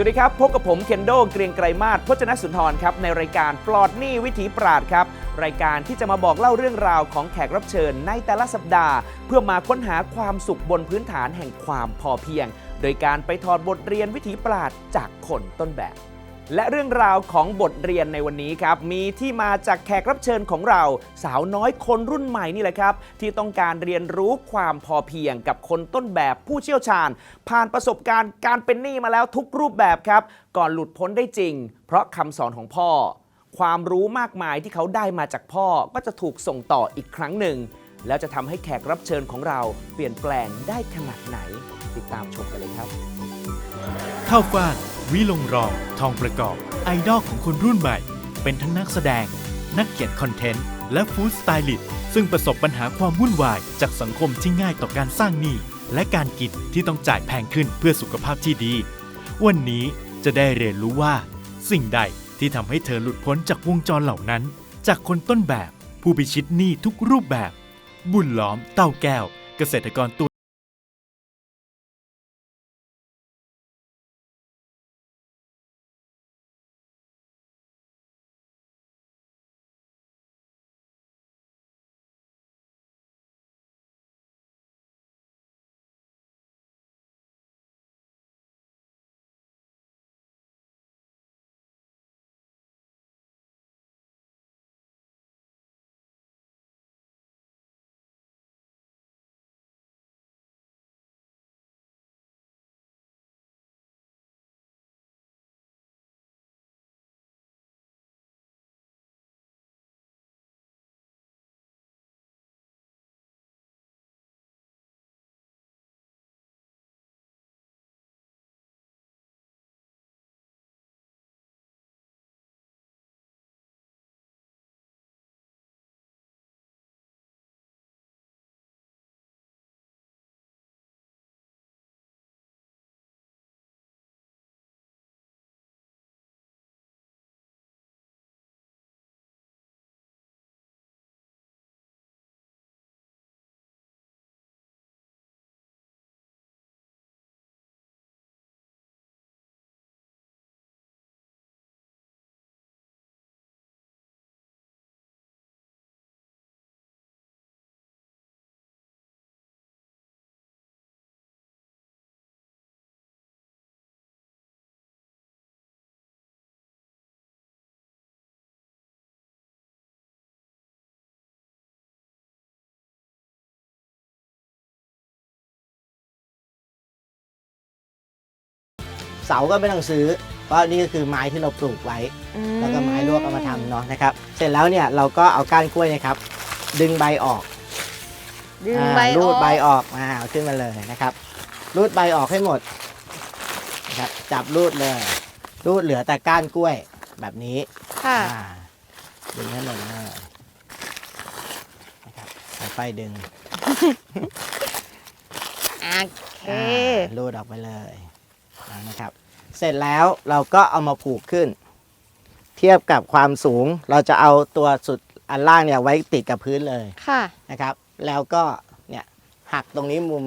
สวัสดีครับ พบกับผมเคนโดเกรียงไกรมาศพจนสุนทรครับ ในรายการปลอดหนี้วิถีปราดครับ รายการที่จะมาบอกเล่าเรื่องราวของแขกรับเชิญในแต่ละสัปดาห์ เพื่อมาค้นหาความสุขบนพื้นฐานแห่งความพอเพียง โดยการไปถอดบทเรียนวิถีปราดจากคนต้นแบบ และเรื่องราวของบทเรียนในวันนี้ครับ มีที่มาจากแขกรับเชิญของเรา สาวน้อยคนรุ่นใหม่นี่แหละครับ ที่ต้องการเรียนรู้ความพอเพียงกับคนต้นแบบผู้เชี่ยวชาญ ผ่านประสบการณ์การเป็นหนี้มาแล้วทุกรูปแบบครับ ก่อนหลุดพ้นได้จริง เพราะคำสอนของพ่อ ความรู้มากมายที่เขาได้มาจากพ่อก็จะถูกส่งต่ออีกครั้งหนึ่ง แล้วจะทำให้แขกรับเชิญของเราเปลี่ยนแปลงได้ขนาดไหน ติดตามชมกันเลยครับ ข้าวฟ่างวิลงรอง ทองประกอบ ไอดอลของคนรุ่นใหม่ เป็นทั้งนักแสดง นักเขียนคอนเทนต์ และฟู้ดสไตลิสต์ซึ่งประสบปัญหาความวุ่นวาย จากสังคมที่ง่ายต่อการสร้างหนี้และการกินที่ต้องจ่ายแพงขึ้นเพื่อสุขภาพที่ดี วันนี้จะได้เรียนรู้ว่า สิ่งใดที่ทำให้เธอหลุดพ้นจากวงจรเหล่านั้น จากคนต้นแบบ ผู้พิชิตหนี้ทุกรูปแบบ บุญล้อมเต้าแก้ว เกษตรกรตัว เสาก็ไม่ต้องซื้อ เพราะนี่ก็คือไม้ที่เราปลูกไว้ แล้วก็ไม้ลวกเอามาทำเนาะนะครับ เสร็จแล้วเนี่ยเราก็เอาก้านกล้วยเนะครับ ดึงใบออกดึงอ่าใบรูดออกใบออกมาเอาขึ้นมาเลยนะครับ รูดใบออกให้หมดนะครับจับรูดเลย รูดเหลือแต่ก้านกล้วยแบบนี้ค่ะอ่าดึงให้หมดเลยนะครับค่อยๆดึงโอเคอ่ารูดออกไปเลยนะครับ เสร็จแล้วเราก็เอามาผูกขึ้น เทียบกับความสูงเราจะเอาตัวสุดอันล่างเนี่ยไว้ติดกับพื้นเลยค่ะนะครับ แล้วก็เนี่ยหักตรงนี้มุม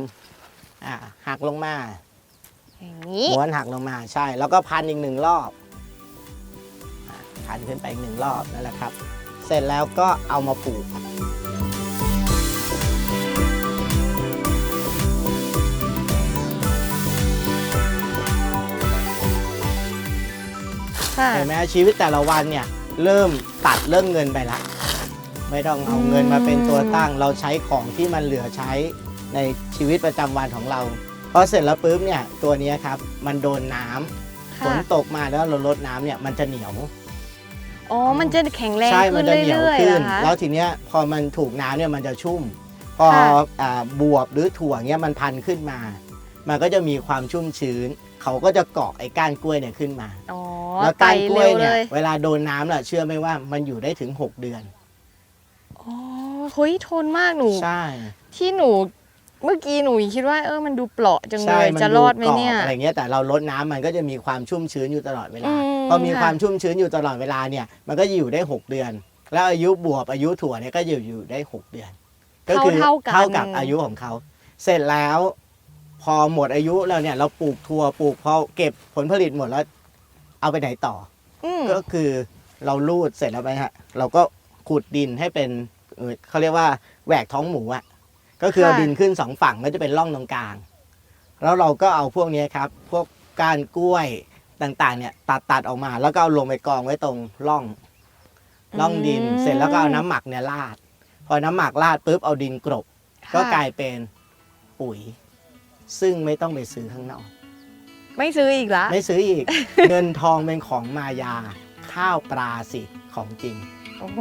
อ่าหักลงมาอย่างนี้ม้วนหักลงมาใช่ แล้วก็พันอีกหนึ่งรอบอ่าพันขึ้นไปอีกหนึ่งรอบนั่นแหละครับ เสร็จแล้วก็เอามาผูก ค่ะ เห็นไหมชีวิตแต่ละวันเนี่ยเริ่มตัดเรื่องเงินไปละ ไม่ต้องเอาเงินมาเป็นตัวตั้ง เราใช้ของที่มันเหลือใช้ในชีวิตประจำวันของเราพอเสร็จแล้วปุ๊บเนี่ยตัวเนี้ยครับมันโดนน้ำฝค่ะนตกมาแล้วเราลดน้ำเนี่ยมันจะเหนียว อ๋อ มันจะแข็งแรงใช่ขึ้มันนจะเหนียวเรื่อยๆขึ้น เหรอคะ แล้วทีเนี้ยพอมันถูกน้ำเนี่ยมันจะชุ่ม พอค่ะอ่าบวบหรือถั่วเนี่ยมันพันขึ้นมา มันก็จะมีความชุ่มชื้น เขาก็จะเกาะไอ้ก้านกล้วยเนี่ยขึ้นมา อ๋อ แล้วไตก้านกล้เร็วยวเลเนี่ยยเวลาโดนน้ำน่ะเชื่อไหมว่ามันอยู่ได้ถึง 6 เดือน อ๋อเฮ้ยทนมากหนู ใช่ที่หนูเมื่อกี้หนูคิดว่าเออมันดูเปราะจังเลใช่ยมันจะรอดไหมกรบเนี่ยอะไรเงี้ยแต่เราลดน้ำมันก็จะมีความชุ่มชื้นอยู่ตลอดเวลาอืมพอมีค่ะ ความชุ่มชื้นอยู่ตลอดเวลาเนี่ยมันก็จะอยู่ได้ 6 เดือน แล้วอายุบวบอายุถั่วเนี่ยก็อยู่อยู่ได้ 6 เดือน ก็คืเท่าๆกัน เท่ากับอายุของเขา เสร็จแล้ว พอหมดอายุแล้วเนี่ยเราปลูกถั่วปลูกพอเก็บผลผลิตหมดแล้ว เอาไปไหนต่ออืมก็คือเราลูดเสร็จแล้วไปฮะ เราก็ขุดดินให้เป็นเอ่อเขาเรียกว่าแหวกท้องหมูอะ ก็คือเอาดินขึ้นสองฝั่งก็จะเป็นร่องตรงกลาง แล้วเราก็เอาพวกเนี้ยครับ พวกก้านกล้วยต่างๆ เนี่ยตัดตัดออกมา แล้วก็เอาลงไปกองไว้ตรงร่องร่องดิน เสร็จแล้วก็เอาน้ำหมักเนี่ยราด พอน้ำหมักราดปุ๊บเอาดินกรบค่ะก็กลายเป็นปุ๋ย ซึ่งไม่ต้องไปซื้อข้างนอก ไม่ซื้ออีกละ ไม่ซื้ออีก เงินทองเป็นของมายา ข้าวปลาสิของจริง โอ้โห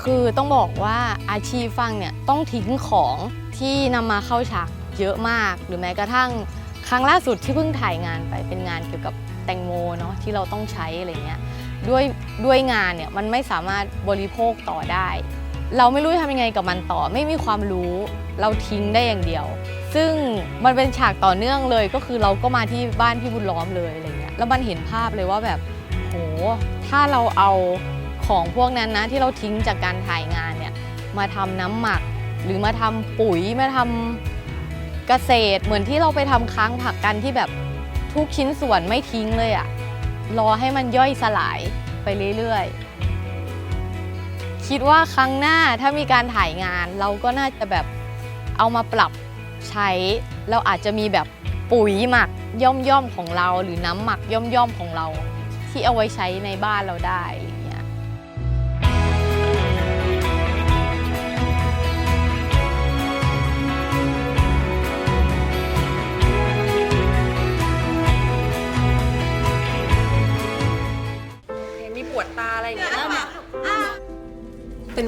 คือต้องบอกว่าอาชีพฟังเนี่ยต้องทิ้งของที่นำมาเข้าฉากเยอะมาก หรือแม้กระทั่งครั้งล่าสุดที่เพิ่งถ่ายงานไปเป็นงานเกี่ยวกับ แตงโมเนาะที่เราต้องใช้อะไรเงี้ยด้วยด้วยงานเนี่ยมันไม่สามารถบริโภคต่อได้ เราไม่รู้จะทำยังไงกับมันต่อ ไม่มีความรู้เราทิ้งได้อย่างเดียว ซึ่งมันเป็นฉากต่อเนื่องเลยก็คือเราก็มาที่บ้านพี่บุญล้อมเลยอะไรเงี้ยแล้วมันเห็นภาพเลยว่าแบบโหถ้าเราเอาของพวกนั้นนะที่เราทิ้งจากการถ่ายงานเนี่ยมาทำน้ำหมักหรือมาทำปุ๋ยมาทำเกษตรเหมือนที่เราไปทำค้างผักกันที่แบบ ทุกชิ้นส่วนไม่ทิ้งเลยอะรอให้มันย่อยสลายไปเรื่อยๆ คิดว่าครั้งหน้าถ้ามีการถ่ายงาน เราก็น่าจะแบบเอามาปรับใช้ เราอาจจะมีแบบปุ๋ยหมักย่อมๆของเรา หรือน้ำหมักย่อมๆของเรา ที่เอาไว้ใช้ในบ้านเราได้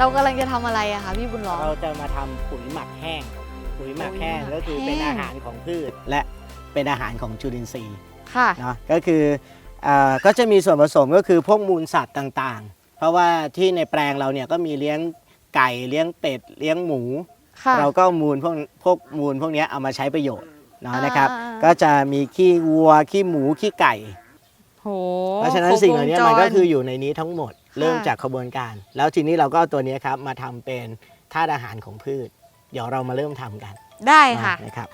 เรากำลังจะทำอะไรอะคะพี่บุญล้อม เราจะมาทำปุ๋ยหมักแห้ง ปุ๋ยหมักแห้งปุ๋ยหมักก็คือแห้งเป็นอาหารของพืชและเป็นอาหารของจุลินทรีย์ค่ะ เนาะก็คือเอ่อก็จะมีส่วนผสมก็คือพวกมูลสัตว์ต่างๆ เพราะว่าที่ในแปลงเราเนี่ยก็มีเลี้ยงไก่เลี้ยงเป็ดเลี้ยงหมู ค่ะ เราก็เอามูลพวกพวกมูลพวกเนี้ยเอามาใช้ประโยชน์เนาะอ่านนะครับ อ่า ก็จะมีขี้วัวขี้หมูขี้ไก่ โหเพราะฉะนั้นคบสิ่งเหล่านี้มันก็วงจรคืออยู่ในนี้ทั้งหมดค่ะ เริ่มจากขบวนการ แล้วทีนี้เราก็เอาตัวนี้ครับมาทำเป็นธาตุอาหารของพืช เดี๋ยวเรามาเริ่มทำกัน ได้ค่ะนะครับ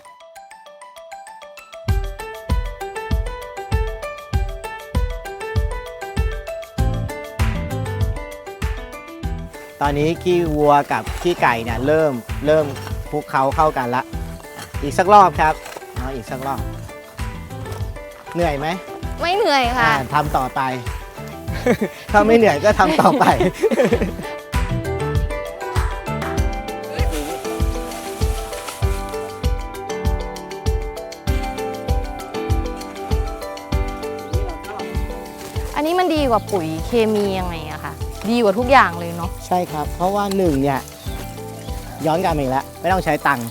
ตอนนี้ขี้วัวกับขี้ไก่เนี่ยเริ่มเริ่มคลุกเคล้าเข้ากันละอะอีกสักรอบครับเนาะอีกสักรอบ เหนื่อยไหม ไม่เหนื่อยค่ะอ่าทำต่อไป ถ้าไม่เหนื่อยก็ทำต่อไป อันนี้มันดีกว่าปุ๋ยเคมียังไงอะคะดีกว่าทุกอย่างเลยเนาะ ใช่ครับ เพราะว่าหนึ่งเนี่ย ย้อนกลับมาอีกแล้ว ไม่ต้องใช้ตังค์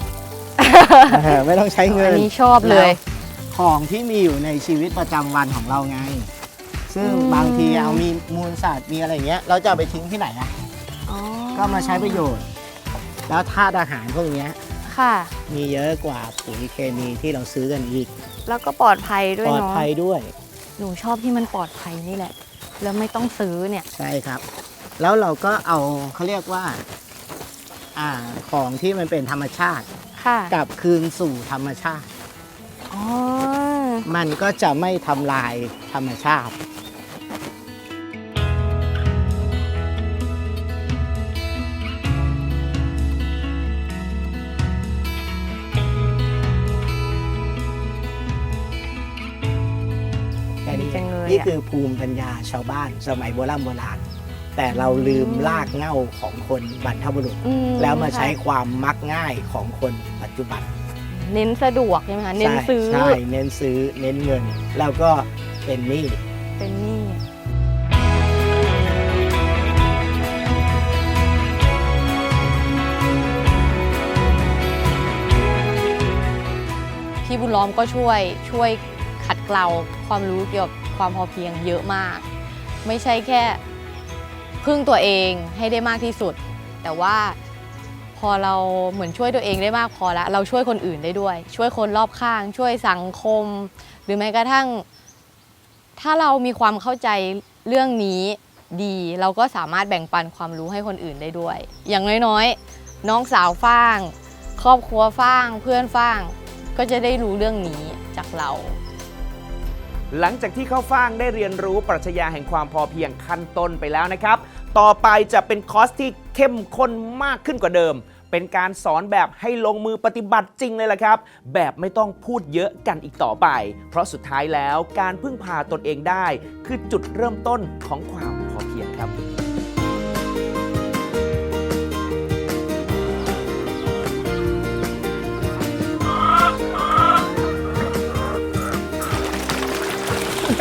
เออไม่ต้องใช้เงิอันนนี้ชอบเลยแล้วของที่มีอยู่ในชีวิตประจำวันของเราไง ซึ่งอืมบางทีเอามีมูลสัตว์มีอะไรอย่างเงี้ย เราจะเอาไปทิ้งที่ไหนอะอ๋อก็มาใช้ประโยชน์ แล้วธาตุอาหารพวกเนี้ยค่ะ มีเยอะกว่าปุ๋ยเคมีที่เราซื้อกันอีกแล้วก็ปลอดภัยด้วยปลอดเนาะภัยด้วยหนูชอบที่มันปลอดภัยนี่แหละ แล้วไม่ต้องซื้อเนี่ยใช่ครับ แล้วเราก็เอาเขาเรียกว่าอ่าของที่มันเป็นธรรมชาติค่ะกลับคืนสู่ธรรมชาติ อ๋อมันก็จะไม่ทำลายธรรมชาติ นี้ดีจังเลยอะนี่คือภูมิปัญญาชาวบ้านสมัยโบราณโบราณแต่เราลืมรากเหง้าของคนบรรพบุรุษอืแล้วมาใช้ค่ะความมักง่ายของคนปัจจุบัน เน้นสะดวกใช่ไหมคะเน้นใช่ซื้อใช่เน้นซื้อเน้นเงิน แล้วก็เป็นหนี้เป็นหนี่พี่บุญล้อมก็ช่วยช่วยขัดเกลาความรู้เกี่ยวกับ ความพอเพียงเยอะมาก ไม่ใช่แค่พึ่งตัวเองให้ได้มากที่สุด แต่ว่าพอเราเหมือนช่วยตัวเองได้มากพอแล้วเราช่วยคนอื่นได้ด้วย ช่วยคนรอบข้าง ช่วยสังคม หรือแม้กระทั่ง ถ้าเรามีความเข้าใจเรื่องนี้ดี เราก็สามารถแบ่งปันความรู้ให้คนอื่นได้ด้วย อย่างน้อยๆ น้องสาวฟ้าง ครอบครัวฟ้าง เพื่อนฟ้าง ก็จะได้รู้เรื่องนี้จากเรา หลังจากที่เข้าฟ่างได้เรียนรู้ปรัชญาแห่งความพอเพียงขั้นต้นไปแล้วนะครับ ต่อไปจะเป็นคอร์สที่เข้มข้นมากขึ้นกว่าเดิม เป็นการสอนแบบให้ลงมือปฏิบัติจริงเลยล่ะครับ แบบไม่ต้องพูดเยอะกันอีกต่อไป เพราะสุดท้ายแล้วการพึ่งพาตนเองได้ คือจุดเริ่มต้นของความพอเพียงครับ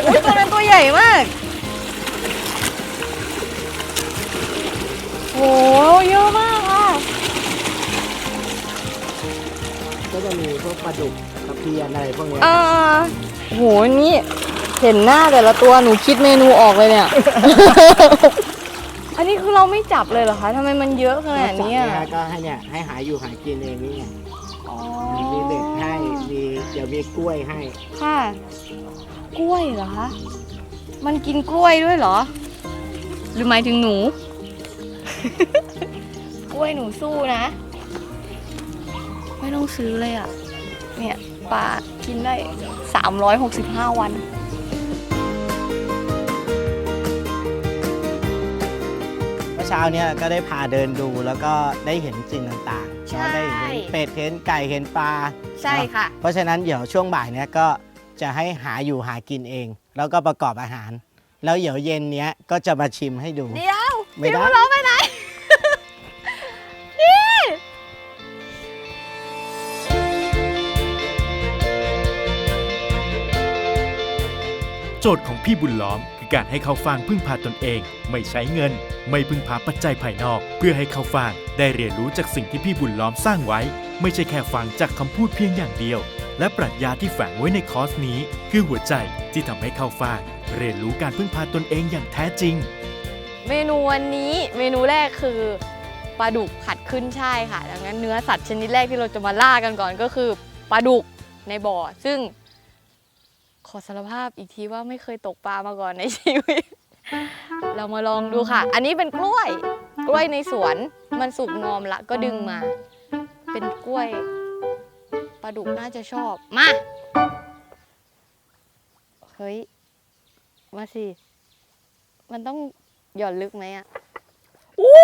อุ้ยตัวนั้นตัวใหญ่มากโหเยอะมากค่ะ ก็จะมีพวกปลาดุกตะเพียนอะไรพวกเนี้ยอ่าโห นี่ เห็นหน้าแต่ละตัวหนูคิดเมนูออกเลยเนี่ย อันนี้คือเราไม่จับเลยเหรอคะทำไมมันเยอะขนาดนี้นอะอกจากก็ให้เนี่ยให้หาอยู่หากินเองนี่ไงอ๋อมีเด็กให้มีเดี๋ยวมีกล้วยให้ค่ะ กล้วยเหรอคะ มันกินกล้วยด้วยเหรอ หรือหมายถึงหนู กล้วยหนูสู้นะ ไม่ต้องซื้อเลยอะ เนี่ยปลากินได้ 365 วันเมื่อเช้าเนี่ยก็ได้พาเดินดูแล้วก็ได้เห็นสิ่งต่างๆใช่เนาะได้เห็นเป็ดเห็นไก่เห็นปลาใช่ค่ะ เพราะฉะนั้นเดี๋ยวช่วงบ่ายเนี่ยก็ จะให้หาอยู่หากินเอง แล้วก็ประกอบอาหาร แล้วเดี๋ยวเย็นเนี้ยก็จะมาชิมให้ดู เดี๋ยวไม่ได้ พี่บุญล้อมไปไหน นี่โจทย์ของพี่บุญล้อมคือการให้เขาฟางพึ่งพาตนเอง ไม่ใช้เงิน ไม่พึ่งพาปัจจัยภายนอก เพื่อให้เขาฟางได้เรียนรู้จากสิ่งที่พี่บุญล้อมสร้างไว้ ไม่ใช่แค่ฟังจากคำพูดเพียงอย่างเดียว และปรัชญาที่แฝงไว้ในคอร์สนี้ คือหัวใจที่ทำให้เข้าฟาเรียนรู้การพึ่งพาตนเองอย่างแท้จริง เมนูวันนี้เมนูแรกคือปลาดุกผัดขึ้นช่ายค่ะ ดังนั้นเนื้อสัตว์ชนิดแรกที่เราจะมาล่ากันก่อนก็คือปลาดุกในบ่อ ซึ่ง ขอสารภาพอีกทีว่าไม่เคยตกปลามาก่อนในชีวิต เรามาลองดูค่ะ อันนี้เป็นกล้วย กล้วยในสวน มันสุกงอมละก็ดึงมา เป็นกล้วย ปลาดุกน่าจะชอบ มา เฮ้ย มาสิ มันต้องหย่อนลึกไหมอะโอ้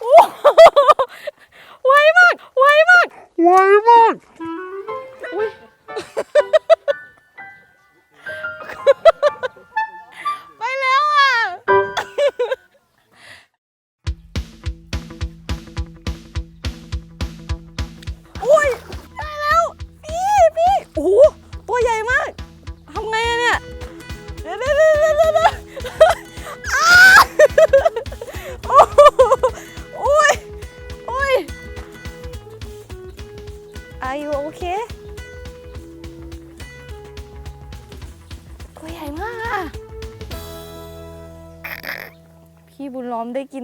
โอ้ไวมาก ไวมาก ไวมาก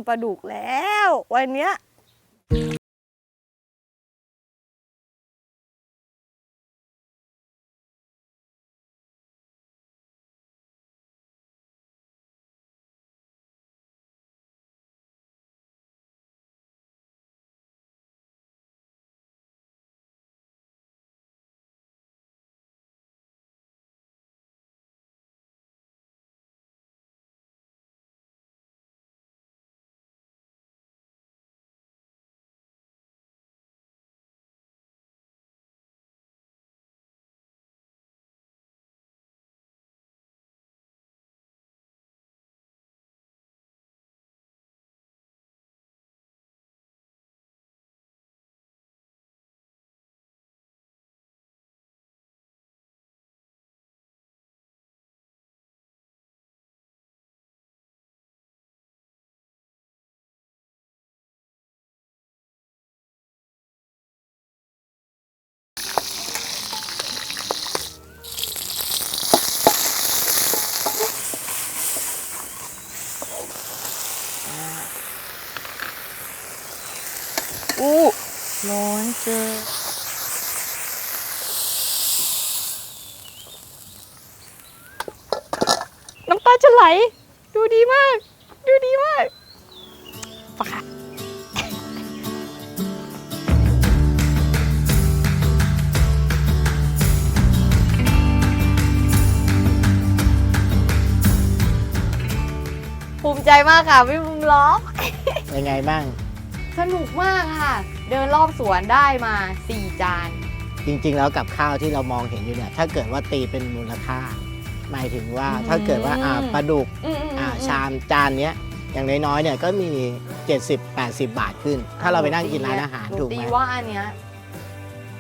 ปลาดุกแล้ว วันเนี้ย อู้ร้อนเจอน้ำตาจะไหล ดูดีมาก ดูดีมากปะค่ะภูมิใจมากค่ะพี่บุมล้อ เป็นไงบ้าง สนุกมากค่ะ เดินรอบสวนได้มา 4 จาน จริงๆ แล้วกับข้าวที่เรามองเห็นอยู่เนี่ย ถ้าเกิดว่าตีเป็นมูลค่า หมายถึงว่าอืม ถ้าเกิดว่าอ่าปลาดุกอืมๆๆ อ่าชามจานเนี้ยอย่างน้อยๆเนี่ยก็มี 70-80 บาทขึ้น ถ้าเราไปนั่งกินร้านอาหารนูถูกตีไหมว่าอันเนี้ย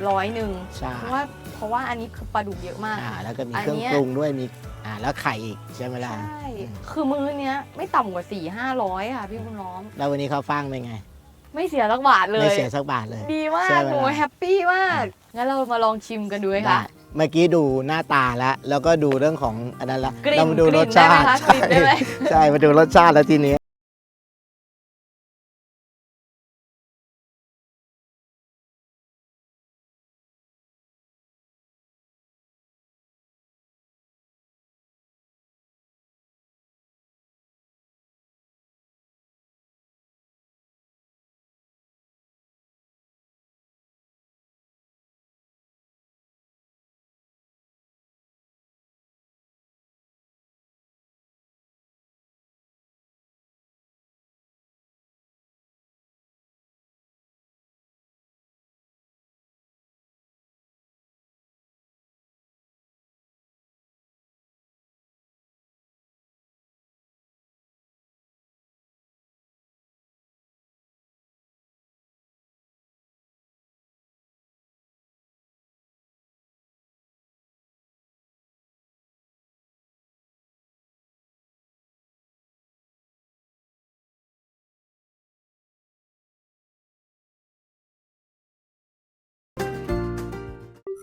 ร้อยหนึ่งใช่ เพราะว่าเพราะว่าอันนี้คือปลาดุกเยอะมาก อ่าแล้วก็มีอันเครื่องเนี้ย ปรุงด้วยมีอ่าแล้วไข่อีกใช่ไหมล่ะ ใช่ คือมื้อเนี้ยไม่ต่ำกว่า4ี่ห้าร้อยค่ะพี่บุญล้อม แล้ววันนี้ข้าวฟ่างเป็นไง ไม่เสียสักบาทเลยไม่เสียสักบาทเลย ดีมาใช่กไหมหนูล่ะแฮปปี้มาก งั้นเรามาลองชิมกันดูไหมได้คะเมื่อกี้ดูหน้าตาแล้ว แล้วก็ดูเรื่องของอันนั้นละกลิ่นเรามาดูกลิ่รนสชาติได้ไหมคะกลิ่นได้ไหม ใช่มาดูรสชาติแล้วทีนี้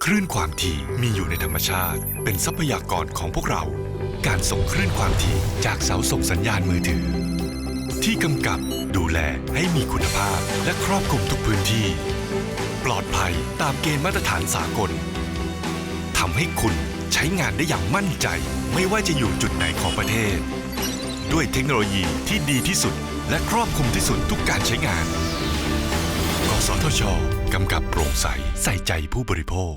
คลื่นความถี่มีอยู่ในธรรมชาติ เป็นทรัพยากรของพวกเรา การส่งคลื่นความถี่จากเสาส่งสัญญาณมือถือ ที่กำกับดูแลให้มีคุณภาพและครอบคลุมทุกพื้นที่ ปลอดภัยตามเกณฑ์มาตรฐานสากลทำให้คุณใช้งานได้อย่างมั่นใจ ไม่ว่าจะอยู่จุดไหนของประเทศ ด้วยเทคโนโลยีที่ดีที่สุด และครอบคลุมที่สุดทุกการใช้งาน กสทช กำกับโปร่งใส ใส่ใจผู้บริโภค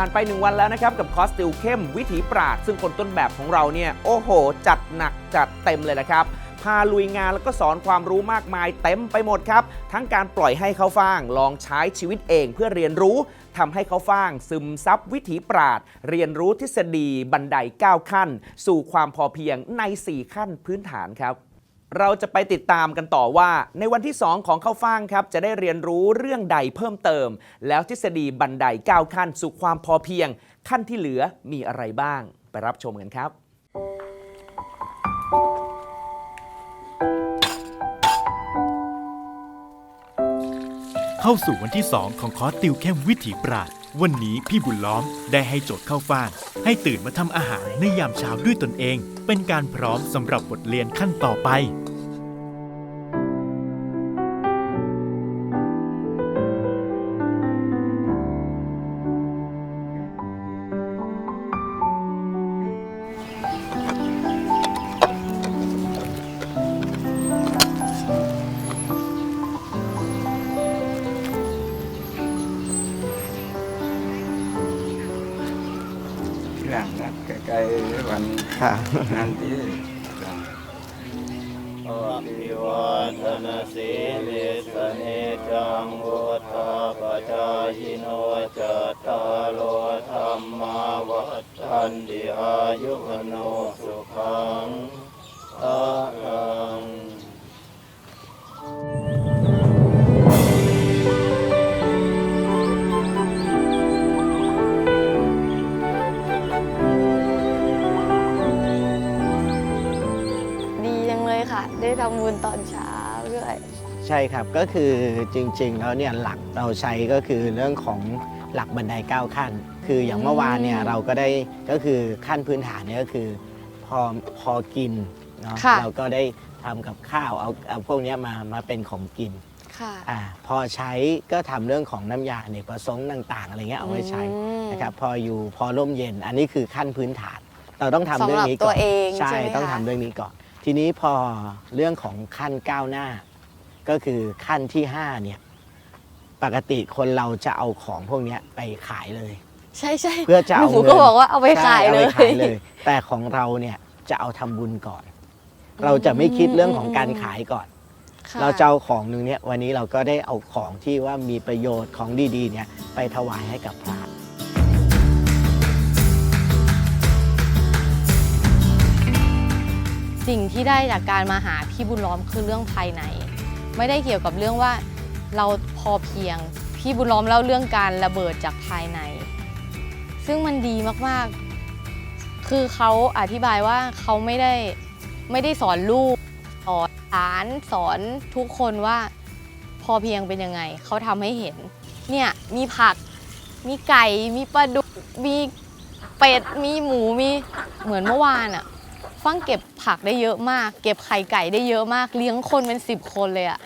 ผ่านไปหนึ่งวันแล้วนะครับ กับคอสติลเข้มวิถีปราด ซึ่งคนต้นแบบของเราเนี่ย โอ้โห จัดหนักจัดเต็มเลยนะครับ พาลุยงานแล้วก็สอนความรู้มากมายเต็มไปหมดครับ ทั้งการปล่อยให้เขาฟ่าง ลองใช้ชีวิตเองเพื่อเรียนรู้ทำให้เขาฟ่างซึมซับวิถีปราด เรียนรู้ทฤษฎีบันได 9 ขั้น สู่ความพอเพียงใน 4 ขั้นพื้นฐานครับ เราจะไปติดตามกันต่อว่า ในวันที่ 2 ของเข้าฟ่างครับ จะได้เรียนรู้เรื่องใดเพิ่มเติม แล้วทฤษฎีบันได9ขั้นสู่ความพอเพียง ขั้นที่เหลือมีอะไรบ้าง ไปรับชมกันครับ เข้าสู่วันที่ 2 ของคอร์สติวเข้มวิถีปราด วันนี้พี่บุญล้อมได้ให้โจทย์เข้าฟ่างให้ตื่นมาทำอาหารในยามเช้าด้วยตนเอง เป็นการพร้อมสำหรับบทเรียนขั้นต่อไป ใช่ครับก็คือจริงๆแล้วเนี่ยหลักเราใช้ก็คือเรื่องของหลักบันได9ขั้น คืออย่างเมื่อวานเนี่ยเราก็ได้ก็คือขั้นพื้นฐานเนี่ยก็คือพอพอกินเนาะค่ะ เราก็ได้ทำกับข้าวเอาเอาพวกเนี้ยมามาเป็นของกินค่ะอ่าพอใช้ก็ทำเรื่องของน้ำยาเนกประสงค์ต่าง ๆ อะไรเงี้ยเอาไว้ใช้อืมนะครับพออยู่พอร่มเย็นอันนี้คือขั้นพื้นฐาน เราต้องทำสำหรับเรื่องนี้ก่อนตัวเองใช่ใช่ไหมต้องคะทำเรื่องนี้ก่อน ทีนี้พอเรื่องของขั้นก้าวหน้า ก็คือขั้นที่ห้าเนี่ยปกติคนเราจะเอาของพวกเนี้ยไปขายเลย ใช่ใช่เพื่อจะเอาหนูเงินก็บอกว่าเอาไปขายใช่เลยอไปขายเลย แต่ของเราเนี่ยจะเอาทำบุญก่อน เราจะไม่คิดเรื่องของการขายก่อนค่ะเราจะเอาของหนึ่งเนี่ยวันนี้เราก็ได้เอาของที่ว่ามีประโยชน์ของดีๆเนี่ยไปถวายให้กับพระสิ่งที่ได้จากการมาหาพี่บุญล้อมคือเรื่องภายใน ไม่ได้เกี่ยวกับเรื่องว่าเราพอเพียง พี่บุญล้อมเล่าเรื่องการระเบิดจากภายใน ซึ่งมันดีมากๆ คือเขาอธิบายว่าเขาไม่ได้ไม่ได้สอนลูกสอนหลานสอนทุกคนว่าพอเพียงเป็นยังไง เขาทำให้เห็น เนี่ยมีผัก มีไก่ มีปลาดุก มีเป็ด มีหมู มีเหมือนเมื่อวานอะ ฟังเก็บผักได้เยอะมาก เก็บไข่ไก่ได้เยอะมาก เลี้ยงคนเป็นสิบคนเลยอะ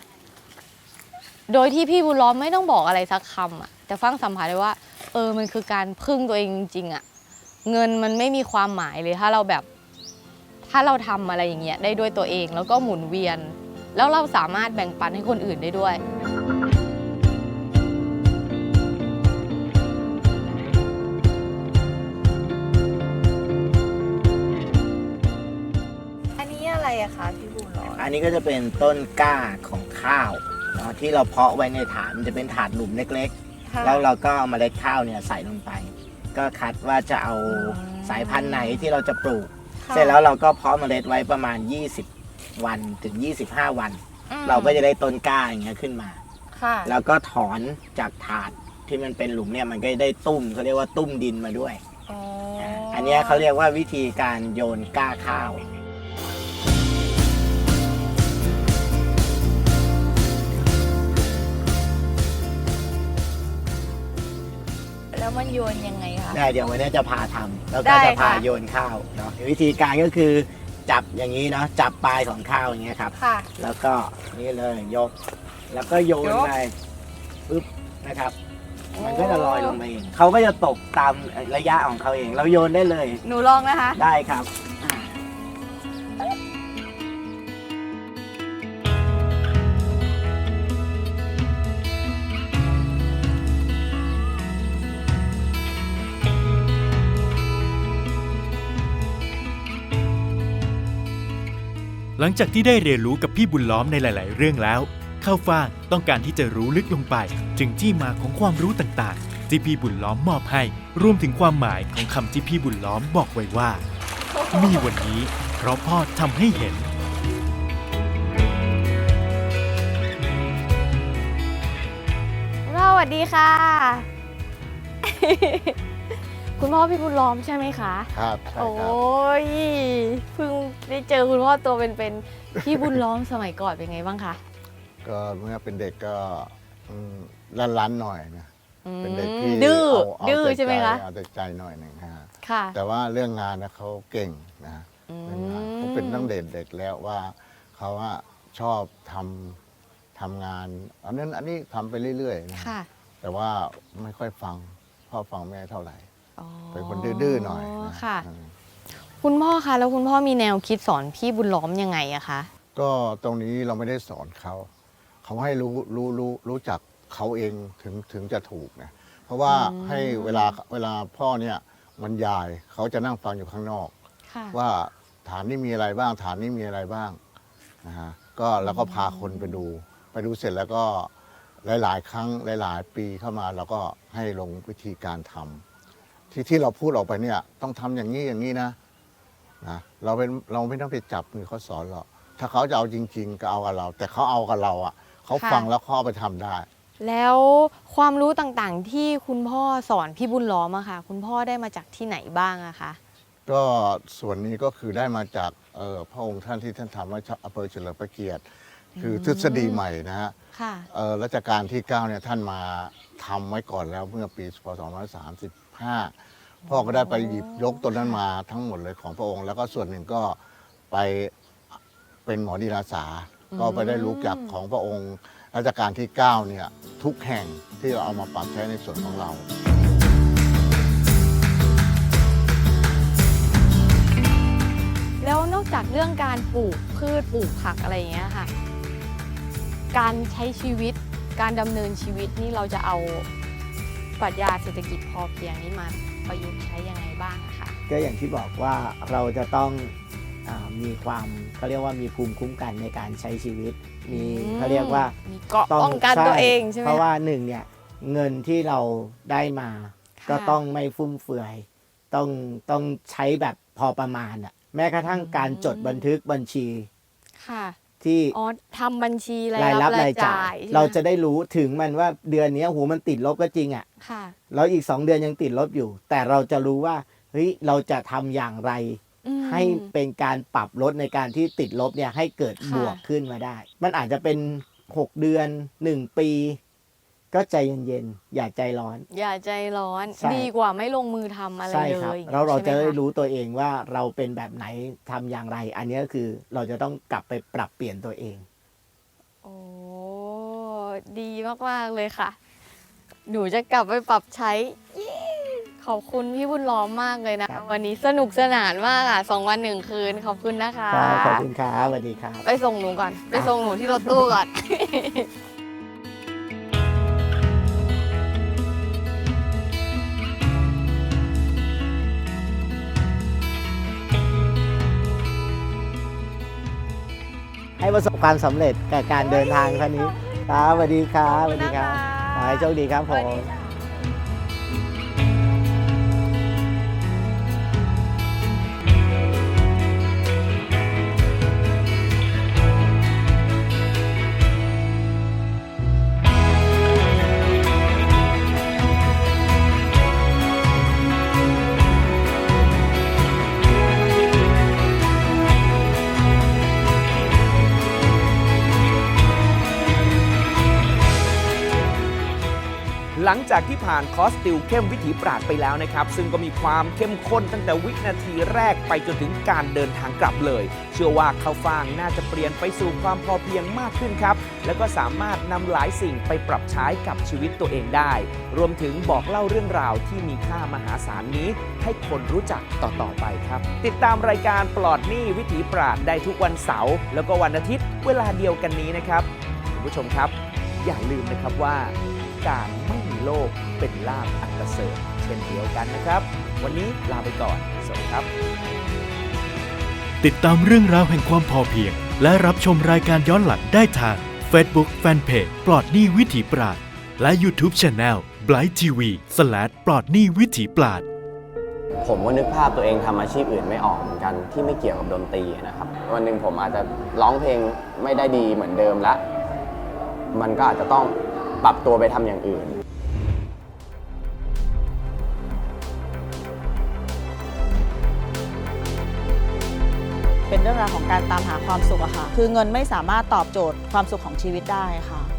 โดยที่พี่บุญล้อมไม่ต้องบอกอะไรสักคำอะแต่ฟังสัมผัสได้ว่า เออมันคือการพึ่งตัวเองจริงๆอะเงินมันไม่มีความหมายเลยถ้าเราแบบ ถ้าเราทำอะไรอย่างเงี้ยได้ด้วยตัวเองแล้วก็หมุนเวียน แล้วเราสามารถแบ่งปันให้คนอื่นได้ด้วย อมอันนี้ก็จะเป็นต้นกล้าของข้าวเนาะที่เราเพาะไว้ในถาดมันจะเป็นถาดหลุมเล็กๆ แล้วเราก็เอาเมล็ดข้าวเนี่ยใส่ลงไป ก็คัดว่าจะเอาสายพันธุ์ไหนที่เราจะปลูก เสร็จแล้วเราก็เพาะเมล็ดไว้ประมาณ 20 วันถึง 25 วัน เราก็จะได้ต้นกล้าอย่างเงี้ยขึ้นมาค่ะแล้วก็ถอนจากถาดที่มันเป็นหลุมเนี่ยมันก็ได้ตุ้มเขาเรียกว่าตุ้มดินมาด้วยอ๋ออันเนี้ยเขาเรียกว่าวิธีการโยนกล้าข้าว แล้วมันโยนยังไงคะ ได้เดี๋ยววันนี้จะพาทำแล้วได้ก็จะพาค่ะ โยนข้าวเนาะวิธีการก็คือจับอย่างนี้เนาะจับปลายของข้าวอย่างเงี้ยครับ ค่ะ แล้วก็นี่เลยยก แล้วก็โยนยก ไปปึ๊บนะครับ มันก็จะลอยลงมาเองเขาก็จะตกตามระยะของเขาเอง เราโยนได้เลย หนูลองนะคะ ได้ครับ หลังจากที่ได้เรียนรู้กับพี่บุญล้อมในหลาย ๆ เรื่องแล้ว ข้าวฟ่างต้องการที่จะรู้ลึกลงไป ถึงที่มาของความรู้ต่าง ๆ ที่พี่บุญล้อมมอบให้ รวมถึงความหมายของคำที่พี่บุญล้อมบอกไว้ว่า มีวันนี้เพราะพ่อทำให้เห็น สวัสดีค่ะ คุณพ่อพี่บุญล้อมใช่ไหมคะ ครับใช่โอ้ครับยเพิ่งได้เจอคุณพ่อตัวเป็นๆ พี่บุญล้อมสมัยก่อนเป็นไงบ้างคะก็เมื่อเป็นเด็กก็อืมลันๆหน่อยนะอืมเป็นเด็กที่ดื้อเอาเอาดื้อแต่ใช่ไหมคะ เอาแต่ใจหน่อยหนึ่งฮะค่ะแต่ว่าเรื่องงานนะเขาเก่งนะอืมเรื่องงานเขาเป็นตั้งเด็กเด็กแล้วว่าเขาว่าชอบทำทำงานอันนั้นอันนี้ทำไปเรื่อยๆนะค่ะ แต่ว่าไม่ค่อยฟังพ่อฟังแม่เท่าไหร่อ๋อ เป็นคนดื้อๆหน่อยนะค่ะอืมคุณพ่อคะแล้วคุณพ่อมีแนวคิดสอนพี่บุญล้อมยังไงอะคะก็ตรงนี้เราไม่ได้สอนเขาเขาให้รู้รู้รู้รู้จักเขาเองถึงถึงจะถูกนะเพราะว่าอืมให้เวลาเวลาพ่อเนี่ยมันยายเขาจะนั่งฟังอยู่ข้างนอกค่ะว่าฐานนี้มีอะไรบ้างฐานนี้มีอะไรบ้างนะฮะก็แล้วก็พาคนไปดู ไปดูเสร็จแล้วก็หลาย ๆ ครั้งหลาย ๆ ปีเข้ามาเราก็ให้ลงวิธีการทำ ที่ที่เราพูดออกไปเนี่ย ต้องทำอย่างนี้อย่างนี้นะนะเราเป็นเราไม่ต้องไปจับมือเขาสอนหรอกถ้าเขาจะเอาจริง ๆ ก็เอากับเรา แต่เขาเอากับเราอะเขาค่ะฟังแล้วเขาเอาไปทำได้ แล้วความรู้ต่างๆที่คุณพ่อสอนพี่บุญล้อมอะค่ะ คุณพ่อได้มาจากที่ไหนบ้างอะคะก็ส่วนนี้ก็คือได้มาจากเอ่อพระองค์ท่านที่ท่านทำไว้อำเภอเฉลิมพระเกียรติ คือทฤษฎีใหม่นะฮะค่ะเอ่อรัชกาลที่ 9 เนี่ยท่านมาทำไว้ก่อนแล้วเมื่อปีพศ 5พ่อก็ได้ไปหยิบยกต้นนั้นมาทั้งหมดเลยของพระองค์ แล้วก็ส่วนหนึ่งก็ไปเป็นหมอดีราษา ก็ไปได้รู้จักของพระองค์รัชกาลที่ 9 เนี่ย ทุกแห่งที่เราเอามาปรับใช้ในส่วนของเรา แล้วนอกจากเรื่องการปลูกพืชปลูกผักอะไรอย่างเงี้ยค่ะ การใช้ชีวิตการดำเนินชีวิตนี่เราจะเอา ปรัชญาเศรษฐกิจพอเพียงนี้มาประยุกต์ใช้ยังไงบ้างอะคะก็อย่างที่บอกว่าเราจะต้องอามีความเขาเรียกว่ามีภูมิคุ้มกันในการใช้ชีวิต มีเขาเรียกว่ามีเกราะป้องกันตัวเองใช่ไหมเพราะว่าหนึ่งเนี่ยเงินที่เราได้มาค่ะก็ต้องไม่ฟุ่มเฟือยต้องต้องใช้แบบพอประมาณอะแม้กระทั่งการจดบันทึกบัญชีค่ะ ที่อ๋อทำบัญชีรารายยรัรับบรารายยจ่าจ่ายยใช่ไหมเราจะได้รู้ถึงมันว่าเดือนเนี้ยโหมันติดลบก็จริงอะค่ะแล้วอีก2เดือนยังติดลบอยู่ แต่เราจะรู้ว่าเฮ้ยเราจะทำอย่างไรอืมให้เป็นการปรับลดในการที่ติดลบเนี่ยให้เกิดค่ะบวกขึ้นมาได้ มันอาจจะเป็น 6 เดือน 1 ปี ก็ใจเย็นๆ อย่าใจร้อน อย่าใจร้อน ใช่ ดีกว่าไม่ลงมือทำอะไรใช่เลครับยแล้วเราใช่หมจะได้ครู้ตัวเองว่าเราเป็นแบบไหนทำอย่างไร อันนี้ก็คือเราจะต้องกลับไปปรับเปลี่ยนตัวเอง โอ้ดีมากๆเลยค่ะ หนูจะกลับไปปรับใช้เย้ขอบคุณพี่บุญล้อมมากเลยนะ ครับ วันนี้สนุกสนานมากอะสองวันหนึ่งคืน ขอบคุณนะคะ ครับขอบคุณครับสวัสดีครับ ไปส่งหนูก่อน ไปส่งหนูที่รถตู้ก่อน ให้ประสบความสำเร็จกับการเดินทางครั้งนี้ ครับสวัสดีครับสวัสดีครับขอให้โชคดีครับผม ลังจากที่ผ่านคอสติวเข้มวิถีปราดไปแล้วนะครับ ซึ่งก็มีความเข้มข้นตั้งแต่วินาทีแรกไปจนถึงการเดินทางกลับเลย เชื่อว่าข้าวฟ่างน่าจะเปลี่ยนไปสู่ความพอเพียงมากขึ้นครับ แล้วก็สามารถนำหลายสิ่งไปปรับใช้กับชีวิตตัวเองได้ รวมถึงบอกเล่าเรื่องราวที่มีค่ามหาศาลนี้ ให้คนรู้จักต่อๆไปครับ ติดตามรายการปลอดหนี้วิถีปราดได้ทุกวันเสาร์แล้วก็วันอาทิตย์เวลาเดียวกันนี้นะครับคุณผู้ชมครับ อย่าลืมนะครับว่าการไม่ โลกเป็นลาภอันประเสริฐเช่นเดียวกันนะครับ วันนี้ลาไปก่อน สวัสดีครับ ติดตามเรื่องราวแห่งความพอเพียง และรับชมรายการย้อนหลังได้ทาง Facebook Fanpage ปลอดหนี้วิถีปราดและ YouTube Channel Blight TV ปลอดหนี้วิถีปราดผมก็นึกภาพตัวเองทำอาชีพอื่นไม่ออกเหมือนกันที่ไม่เกี่ยวกับดนตรีนะครับ วันหนึ่งผมอาจจะร้องเพลงไม่ได้ดีเหมือนเดิมละ มันก็อาจจะต้องปรับตัวไปทำอย่างอื่น เป็นเรื่องราวของการตามหาความสุขอะค่ะ คือเงินไม่สามารถตอบโจทย์ความสุขของชีวิตได้ค่ะ